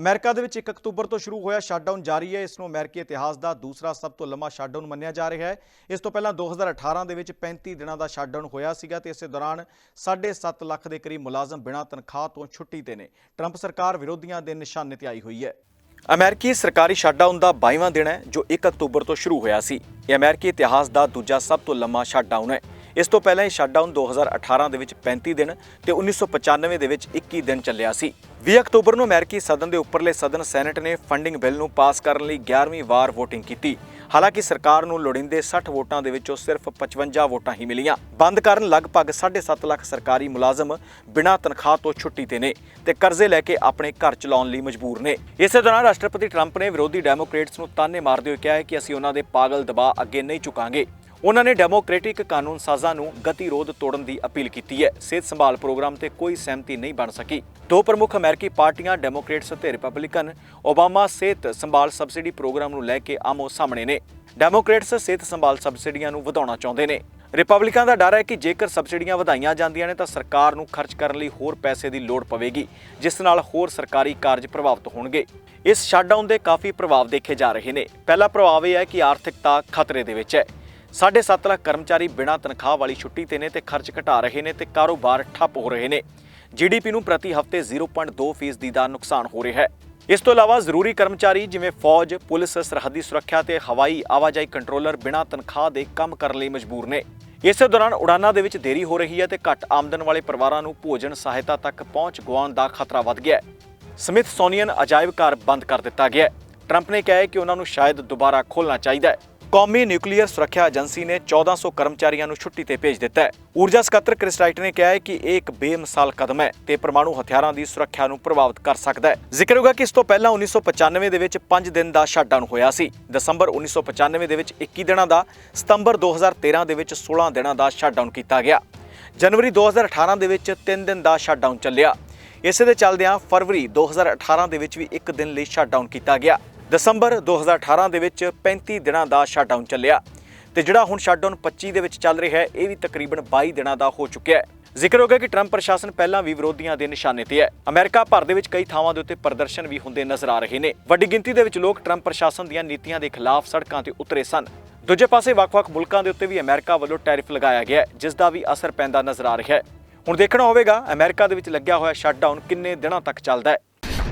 America ਦੇ ਵਿੱਚ 1 October ਤੋਂ ਸ਼ੁਰੂ ਹੋਇਆ ਸ਼ਟਡਾਊਨ ਜਾਰੀ ਹੈ। ਇਸ ਨੂੰ ਅਮਰੀਕੀ ਇਤਿਹਾਸ ਦਾ ਦੂਸਰਾ ਸਭ ਤੋਂ ਲੰਮਾ ਸ਼ਟਡਾਊਨ ਮੰਨਿਆ ਜਾ ਰਿਹਾ ਹੈ। ਇਸ ਤੋਂ ਪਹਿਲਾਂ 2018 ਦੇ ਵਿੱਚ 35 ਦਿਨਾਂ ਦਾ ਸ਼ਟਡਾਊਨ ਹੋਇਆ ਸੀਗਾ ਤੇ ਇਸੇ ਦੌਰਾਨ 7.5 ਲੱਖ ਦੇ ਕਰੀਬ ਮੁਲਾਜ਼ਮ ਬਿਨਾਂ ਤਨਖਾਹ ਤੋਂ ਛੁੱਟੀ ਤੇ ਨੇ। ਟਰੰਪ ਸਰਕਾਰ ਵਿਰੋਧੀਆਂ ਦੇ ਨਿਸ਼ਾਨੇ ਤੇ ਆਈ ਹੋਈ ਹੈ। ਅਮਰੀਕੀ ਸਰਕਾਰੀ ਸ਼ਟਡਾਊਨ ਦਾ 22ਵਾਂ ਦਿਨ ਹੈ, ਜੋ 1 ਅਕਤੂਬਰ ਤੋਂ ਸ਼ੁਰੂ ਹੋਇਆ ਸੀ। ਇਹ ਅਮਰੀਕੀ ਇਤਿਹਾਸ ਦਾ ਦੂਜਾ ਸਭ ਤੋਂ ਲੰਮਾ ਸ਼ਟਡਾਊਨ ਹੈ। ਇਸ ਤੋਂ ਪਹਿਲਾਂ ਇਹ ਸ਼ਟਡਾਊਨ 2018 ਦੇ ਵਿੱਚ 35 ਦਿਨ ਤੇ 1995 ਦੇ ਵਿੱਚ 21 ਦਿਨ ਚੱਲਿਆ ਸੀ। 20 ਅਕਤੂਬਰ ਨੂੰ ਅਮਰੀਕੀ ਸਦਨ ਦੇ ਉੱਪਰਲੇ ਸਦਨ ਸੈਨੇਟ ਨੇ ਫੰਡਿੰਗ ਬਿੱਲ ਨੂੰ ਪਾਸ ਕਰਨ ਲਈ 11ਵੀਂ ਵਾਰ VOTING ਕੀਤੀ। ਹਾਲਾਂਕਿ ਸਰਕਾਰ ਨੂੰ ਲੋੜੀਂਦੇ 60 ਵੋਟਾਂ ਦੇ ਵਿੱਚੋਂ ਸਿਰਫ 55 ਵੋਟਾਂ ਹੀ ਮਿਲੀਆਂ। ਬੰਦ ਕਾਰਨ ਲਗਭਗ 7.5 ਲੱਖ ਸਰਕਾਰੀ ਮੁਲਾਜ਼ਮ ਬਿਨਾਂ ਤਨਖਾਹ ਤੋਂ ਛੁੱਟੀ ਤੇ ਨੇ ਤੇ ਕਰਜ਼ੇ ਲੈ ਕੇ ਆਪਣੇ ਘਰ ਚਲਾਉਣ ਲਈ ਮਜਬੂਰ ਨੇ। ਇਸੇ ਦੌਰਾਨ ਰਾਸ਼ਟਰਪਤੀ ਟਰੰਪ ਨੇ ਵਿਰੋਧੀ ਡੈਮੋਕ੍ਰੇਟਸ ਨੂੰ ਤਾਨੇ ਮਾਰਦੇ ਹੋਏ ਕਿਹਾ ਹੈ ਕਿ ਅਸੀਂ ਉਹਨਾਂ ਦੇ ਪਾਗਲ ਦਬਾਅ ਅੱਗੇ ਨਹੀਂ ਝੁਕਾਂਗੇ। ਉਹਨਾਂ ਨੇ ਡੈਮੋਕ੍ਰੈਟਿਕ ਕਾਨੂੰਨ ਸਾਜ਼ਾਂ ਨੂੰ ਗਤੀਰੋਧ ਤੋੜਨ ਦੀ ਅਪੀਲ ਕੀਤੀ ਹੈ। ਸਿਹਤ ਸੰਭਾਲ ਪ੍ਰੋਗਰਾਮ ਤੇ ਕੋਈ ਸਹਿਮਤੀ ਨਹੀਂ ਬਣ ਸਕੀ। ਦੋ ਪ੍ਰਮੁੱਖ ਅਮਰੀਕੀ ਪਾਰਟੀਆਂ, ਡੈਮੋਕ੍ਰੇਟਸ ਅਤੇ ਰਿਪਬਲਿਕਨ, ਓਬਾਮਾ ਸਿਹਤ ਸੰਭਾਲ ਸਬਸਿਡੀ ਪ੍ਰੋਗਰਾਮ ਨੂੰ ਲੈ ਕੇ ਆਮੋ ਸਾਹਮਣੇ ਨੇ। ਡੈਮੋਕ੍ਰੇਟਸ ਸਿਹਤ ਸੰਭਾਲ ਸਬਸਿਡੀਆਂ ਨੂੰ ਵਧਾਉਣਾ ਚਾਹੁੰਦੇ ਨੇ। ਰਿਪਬਲਿਕਾਂ ਦਾ ਡਰ ਹੈ ਕਿ ਜੇਕਰ ਸਬਸਿਡੀਆਂ ਵਧਾਈਆਂ ਜਾਂਦੀਆਂ ਨੇ ਤਾਂ ਸਰਕਾਰ ਨੂੰ ਖਰਚ ਕਰਨ ਲਈ ਹੋਰ ਪੈਸੇ ਦੀ ਲੋੜ ਪਵੇਗੀ, ਜਿਸ ਨਾਲ ਹੋਰ ਸਰਕਾਰੀ ਕਾਰਜ ਪ੍ਰਭਾਵਿਤ ਹੋਣਗੇ। ਇਸ ਸ਼ਟਡਾਊਨ ਦੇ ਕਾਫੀ ਪ੍ਰਭਾਵ ਦੇਖੇ ਜਾ ਰਹੇ ਨੇ। ਪਹਿਲਾ ਪ੍ਰਭਾਵ ਇਹ ਹੈ ਕਿ ਆਰਥਿਕਤਾ ਖਤਰੇ ਦੇ ਵਿੱਚ ਹੈ। 7.5 ਲੱਖ ਕਰਮਚਾਰੀ ਬਿਨਾਂ ਤਨਖਾਹ ਵਾਲੀ ਛੁੱਟੀ ਤੇ ਨੇ ਤੇ ਖਰਚ ਘਟਾ ਰਹੇ ਨੇ ਤੇ ਕਾਰੋਬਾਰ ਠੱਪ ਹੋ ਰਹੇ ਨੇ। ਜੀਡੀਪੀ ਨੂੰ ਪ੍ਰਤੀ ਹਫ਼ਤੇ 0.2% ਫੀਸਦੀ ਦਾ ਨੁਕਸਾਨ ਹੋ ਰਿਹਾ ਹੈ। ਇਸ ਤੋਂ ਇਲਾਵਾ ਜ਼ਰੂਰੀ ਕਰਮਚਾਰੀ ਜਿਵੇਂ ਫੌਜ, ਪੁਲਿਸ, ਸਰਹੱਦੀ ਸੁਰੱਖਿਆ ਤੇ ਹਵਾਈ ਆਵਾਜਾਈ ਕੰਟਰੋਲਰ ਬਿਨਾਂ ਤਨਖਾਹ ਦੇ ਕੰਮ ਕਰਨ ਲਈ ਮਜਬੂਰ ਨੇ। ਇਸੇ ਦੌਰਾਨ ਉਡਾਨਾਂ ਦੇ ਵਿੱਚ ਦੇਰੀ ਹੋ ਰਹੀ ਹੈ ਤੇ ਘੱਟ ਆਮਦਨ ਵਾਲੇ ਪਰਿਵਾਰਾਂ ਨੂੰ ਭੋਜਨ ਸਹਾਇਤਾ ਤੱਕ ਪਹੁੰਚ ਗੁਆਉਣ ਦਾ ਖਤਰਾ ਵੱਧ ਗਿਆ ਹੈ। ਸਮਿਥਸੋਨੀਅਨ ਅਜਾਇਬ ਘਰ ਬੰਦ ਕਰ ਦਿੱਤਾ ਗਿਆ ਹੈ। ਟਰੰਪ ਨੇ ਕਿਹਾ ਹੈ ਕਿ ਉਹਨਾਂ ਨੂੰ ਸ਼ਾਇਦ ਦੁਬਾਰਾ ਖੋਲ੍ਹਣਾ ਚਾਹੀਦਾ ਹੈ। ਕੌਮੀ ਨਿਊਕਲੀਅਰ ਸੁਰੱਖਿਆ ਏਜੰਸੀ ਨੇ 1400 ਕਰਮਚਾਰੀਆਂ ਨੂੰ ਛੁੱਟੀ ਤੇ ਭੇਜ ਦਿੱਤਾ ਹੈ। ਊਰਜਾ ਸਕੱਤਰ ਕ੍ਰਿਸਟਾਈਟ ਨੇ ਕਿਹਾ ਹੈ ਕਿ ਇਹ ਇੱਕ ਬੇਮਿਸਾਲ ਕਦਮ ਹੈ ਤੇ ਪਰਮਾਣੂ ਹਥਿਆਰਾਂ ਦੀ ਸੁਰੱਖਿਆ ਨੂੰ ਪ੍ਰਭਾਵਿਤ ਕਰ ਸਕਦਾ ਹੈ। ਜ਼ਿਕਰ ਹੋਗਾ ਕਿ ਇਸ ਤੋਂ ਪਹਿਲਾਂ 1995 ਦੇ ਵਿੱਚ 5 ਦਿਨ ਦਾ ਸ਼ਟਡਾਊਨ ਹੋਇਆ ਸੀ। ਦਸੰਬਰ 1995 ਦੇ ਵਿੱਚ 21 ਦਿਨਾਂ ਦਾ, ਸਤੰਬਰ 2013 ਦੇ ਵਿੱਚ 16 ਦਿਨਾਂ ਦਾ ਸ਼ਟਡਾਊਨ ਕੀਤਾ ਗਿਆ। ਜਨਵਰੀ 2018 ਦੇ ਵਿੱਚ 3 ਦਿਨ ਦਾ ਸ਼ਟਡਾਊਨ ਚੱਲਿਆ। ਇਸੇ ਦੇ ਚੱਲਦਿਆਂ ਫਰਵਰੀ 2018 ਦੇ ਵਿੱਚ ਵੀ 1 ਦਿਨ ਲਈ ਸ਼ਟਡਾਊਨ ਕੀਤਾ ਗਿਆ। ਦਸੰਬਰ 2018 ਦੇ ਵਿੱਚ 35 ਦਿਨਾਂ ਦਾ ਸ਼ਟਡਾਊਨ ਚੱਲਿਆ ਤੇ ਜਿਹੜਾ ਹੁਣ ਸ਼ਟਡਾਊਨ 25 ਦੇ ਵਿੱਚ ਚੱਲ ਰਿਹਾ ਹੈ, ਇਹ ਵੀ ਤਕਰੀਬਨ 22 ਦਿਨਾਂ ਦਾ ਹੋ ਚੁੱਕਿਆ ਹੈ। ਜ਼ਿਕਰ ਹੋ ਗਿਆ ਕਿ ਟਰੰਪ ਪ੍ਰਸ਼ਾਸਨ ਪਹਿਲਾਂ ਵੀ ਵਿਰੋਧੀਆਂ ਦੇ ਨਿਸ਼ਾਨੇ ਤੇ ਹੈ। ਅਮਰੀਕਾ ਭਰ ਦੇ ਵਿੱਚ ਕਈ ਥਾਵਾਂ ਦੇ ਉੱਤੇ ਪ੍ਰਦਰਸ਼ਨ ਵੀ ਹੁੰਦੇ ਨਜ਼ਰ ਆ ਰਹੇ ਨੇ। ਵੱਡੀ ਗਿਣਤੀ ਦੇ ਵਿੱਚ ਲੋਕ ਟਰੰਪ ਪ੍ਰਸ਼ਾਸਨ ਦੀਆਂ ਨੀਤੀਆਂ ਦੇ ਖਿਲਾਫ ਸੜਕਾਂ ਤੇ ਉਤਰੇ ਸਨ। ਦੂਜੇ ਪਾਸੇ ਵੱਖ-ਵੱਖ ਮੁਲਕਾਂ ਦੇ ਉੱਤੇ ਵੀ ਅਮਰੀਕਾ ਵੱਲੋਂ ਟੈਰਿਫ ਲਗਾਇਆ ਗਿਆ ਜਿਸ ਦਾ ਵੀ ਅਸਰ ਪੈਂਦਾ ਨਜ਼ਰ ਆ ਰਿਹਾ ਹੈ। ਹੁਣ ਦੇਖਣਾ ਹੋਵੇਗਾ, ਅਮਰੀਕਾ ਦੇ ਵਿੱਚ ਲੱਗਿਆ ਹੋਇਆ ਸ਼ਟਡਾਊਨ ਕਿੰਨੇ ਦਿਨਾਂ ਤੱਕ ਚੱਲਦਾ ਹੈ।